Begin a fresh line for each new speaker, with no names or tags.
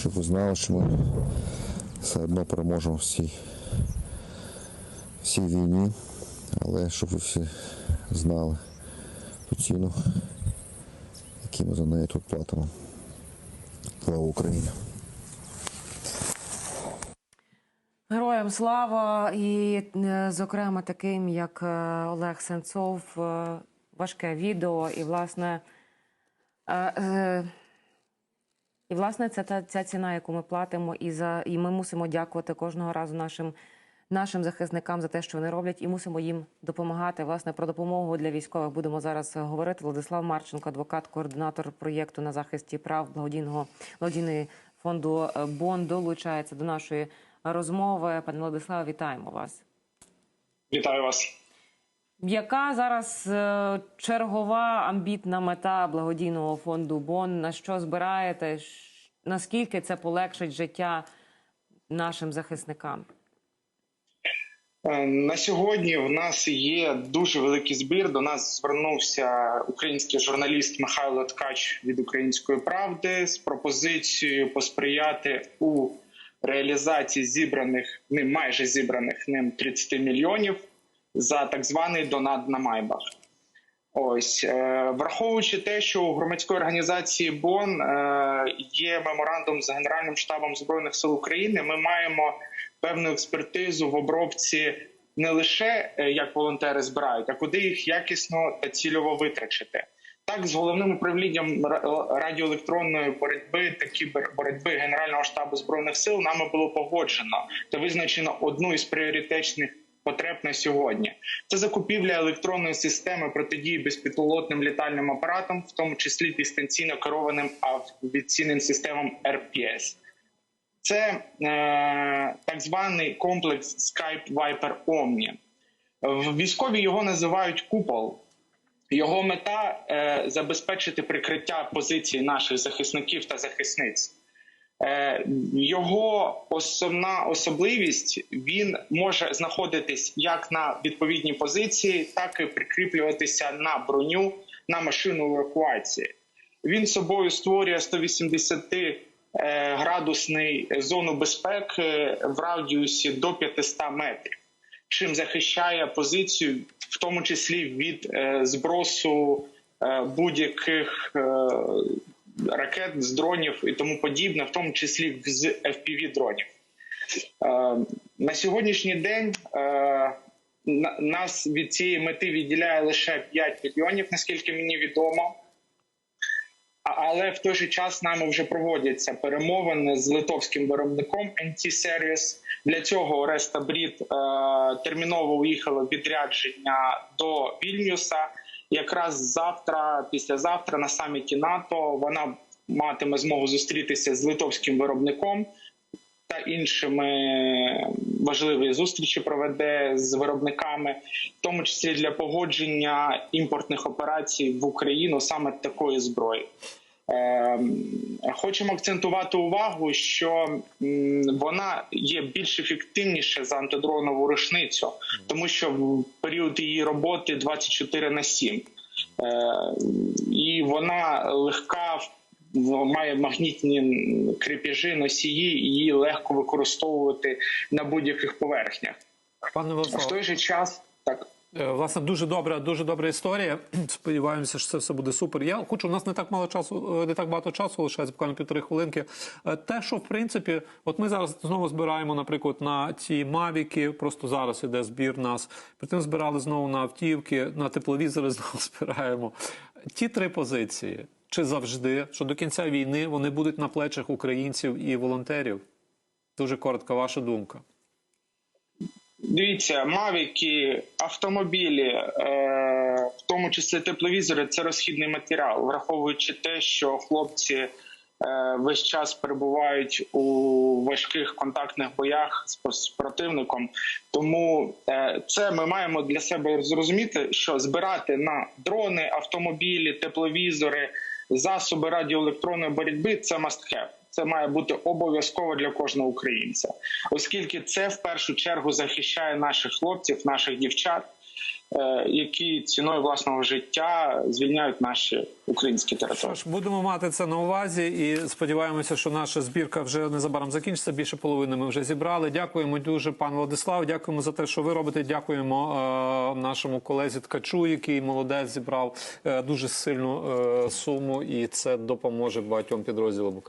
щоб ви знали, що ми все одно переможемо в цій, війні, але щоб ви всі знали ту ціну, яку ми за неї тут платимо. Слава Україні!
Героям слава і, е, зокрема, таким як е, Олег Сенцов, е, важке відео, і власне. І власне це та ця ціна, яку ми платимо, і за і ми мусимо дякувати кожного разу нашим нашим захисникам за те, що вони роблять, і мусимо їм допомагати. Власне про допомогу для військових будемо зараз е, говорити. Владислав Марченко, адвокат, координатор проєкту на захисті прав благодійного благодійної фонду е, БОН, долучається до нашої розмови. Пане Владиславе, вітаємо вас.
Вітаю вас.
Яка зараз е, чергова амбітна мета благодійного фонду БОН? На що збираєте? Наскільки це полегшить життя нашим захисникам?
Е, На сьогодні в нас є дуже великий збір. До нас звернувся український журналіст Михайло Ткач від Української правди з пропозицією посприяти у реалізації зібраних ним майже зібраних ним 30 мільйонів за так званий донат на Майбах. Ось е, враховуючи те, що у громадської організації БОН е, є меморандум з Генеральним штабом збройних сил України. Ми маємо певну експертизу в обробці не лише е, як волонтери збирають, а куди їх якісно та цільово витрачити. Так, з головним управлінням радіоелектронної боротьби та кіберборотьби Генерального штабу збройних сил нами було погоджено та визначено одну із пріоритетних потреб на сьогодні. Це закупівля електронної системи протидії безпілотним літальним апаратам, в тому числі дистанційно керованим авіаційним системам РПС. Це е, так званий комплекс Skype Viper Omni. Військові його називають купол. Його мета е, забезпечити прикриття позицій наших захисників та захисниць. Е, його основна особливість він може знаходитись як на відповідній позиції, так і прикріплюватися на броню на машину евакуації. Він собою створює 180 е, зону безпеки в радіусі до 500 метрів, чим захищає позицію, в тому числі від е, збросу будь-яких ракет з дронів і тому подібне, в тому числі з fpv дронів. Е, на сьогоднішній день е, нас від цієї мети відділяє лише 5 мільйонів, наскільки мені відомо. Але в той же час нами вже проводяться перемовини з литовським виробником NT-Series. Для цього Ореста Брід терміново уїхала відрядження до Вільнюса. Якраз завтра, післязавтра, на саміті НАТО, вона матиме змогу зустрітися з литовським виробником та іншими важливі зустрічі проведе з виробниками, в тому числі для погодження імпортних операцій в Україну саме такої зброї. Ем, Хочемо акцентувати увагу, що вона є більш ефективніша за антидронову рушницю, тому що в період її роботи 24 на 7. Е, і вона легка, має магнітні крепежі, носії, її легко використовувати на будь-яких поверхнях.
Пане
В той же час так.
Е, власне дуже добра, дуже добра історія. Сподіваємося, що це все буде супер. Я хочу, у нас не так мало часу, е, не так багато часу лишається, буквально півтори хвилинки. Е, Те, що в принципі, от ми зараз знову збираємо, наприклад, на ці мавіки, просто зараз іде збір нас. Потім збирали знову на автівки, на тепловізори знову збираємо. Ті три позиції. Чи завжди, що до кінця війни вони будуть на плечах українців і волонтерів? Дуже коротка ваша думка.
Дивіться, мавіки, автомобілі, е, в тому числі тепловізори, це розхідний матеріал, враховуючи те, що хлопці е, весь час перебувають у важких контактних боях з, противником. Тому е, це ми маємо для себе зрозуміти, що збирати на дрони, автомобілі, тепловізори, засоби радіоелектронної боротьби це must have. Це має бути обов'язково для кожного українця, оскільки це в першу чергу захищає наших хлопців, наших дівчат. е, які ціною власного життя звільняють наші українські
Що
території.
ж, будемо мати це на увазі і сподіваємося, що наша збірка вже незабаром закінчиться. Більше половини ми вже зібрали. Дякуємо дуже, пан Владислав. Дякуємо за те, що ви робите. Дякуємо е, нашому колезі Ткачу, який молодець зібрав е, дуже сильну е, суму, і це допоможе багатьом підрозділам України.